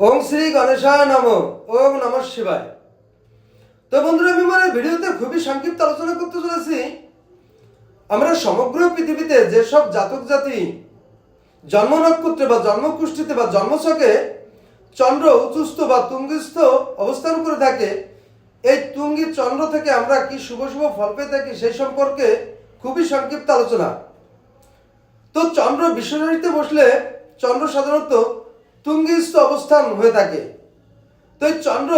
ওম শ্রী গণেশায় নম ওম নম শিবায়। তো বন্ধুরা, আমি এই ভিডিওতে খুবই সংক্ষিপ্ত আলোচনা করতে চলেছি। আমরা সমগ্র পৃথিবীতে যেসব জাতক জাতি জন্ম নক্ষত্রে বা জন্মকুষ্ঠিতে বা জন্মছকে চন্দ্র উচ্চস্থ বা তুঙ্গিস্থ অবস্থান করে থাকে, এই তুঙ্গি চন্দ্র থেকে আমরা কি শুভ শুভ ফল পেয়ে থাকি সেই সম্পর্কে খুবই সংক্ষিপ্ত আলোচনা। তো চন্দ্র বিশ্বনারীতে বসলে চন্দ্র সাধারণত তুঙ্গিস্থ অবস্থান হয়ে থাকে। তো এই চন্দ্র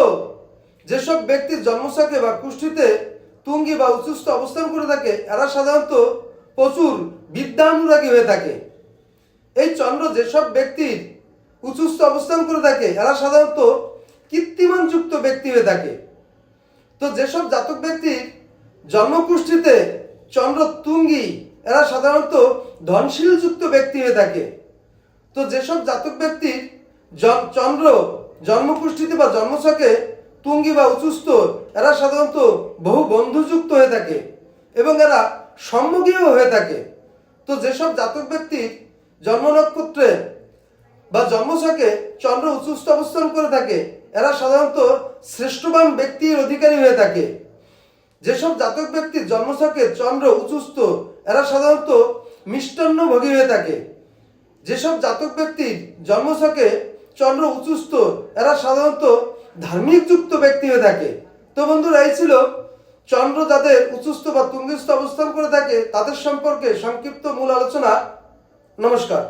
যেসব ব্যক্তির জন্মছকে বা কুষ্ঠিতে তুঙ্গি বা উচ্চস্থ অবস্থান করে থাকে, এরা সাধারণত প্রচুর বিদ্যানুরাগী হয়ে থাকে। এই চন্দ্র যেসব ব্যক্তির উচ্চস্থ অবস্থান করে থাকে, এরা সাধারণত কীর্তিমানযুক্ত ব্যক্তি হয়ে থাকে। তো যেসব জাতক ব্যক্তির জন্মকুষ্ঠিতে চন্দ্র তুঙ্গি, এরা সাধারণত ধনশীল যুক্ত ব্যক্তি হয়ে থাকে। তো যেসব জাতক ব্যক্তির চন্দ্র জন্মপুষ্টিতে বা জন্মছকে তুঙ্গি বা উচুস্থ এরা সাধারণত বহু বন্ধুযুক্ত হয়ে থাকে এবং এরা সম্মুখীও হয়ে থাকে। তো যেসব জাতক ব্যক্তির জন্ম নক্ষত্রে বা জন্মছকে চন্দ্র উচ্চস্থ অবস্থান করে থাকে, এরা সাধারণত শ্রেষ্ঠবান ব্যক্তির অধিকারী হয়ে থাকে। যেসব জাতক ব্যক্তির জন্মছকে চন্দ্র উচ্চস্থ এরা সাধারণত মিষ্টান্ন ভোগী হয়ে থাকে। যেসব জাতক ব্যক্তির জন্মছকে চন্দ্র উঁচুস্ত এরা সাধারণত ধার্মিক যুক্ত ব্যক্তি হয়ে থাকে। তো বন্ধুরা, এই ছিল চন্দ্র যাদের উচ্চস্থ বা তুঙ্গিস্থ অবস্থান করে থাকে, তাদের সম্পর্কে সংক্ষিপ্ত মূল আলোচনা। নমস্কার।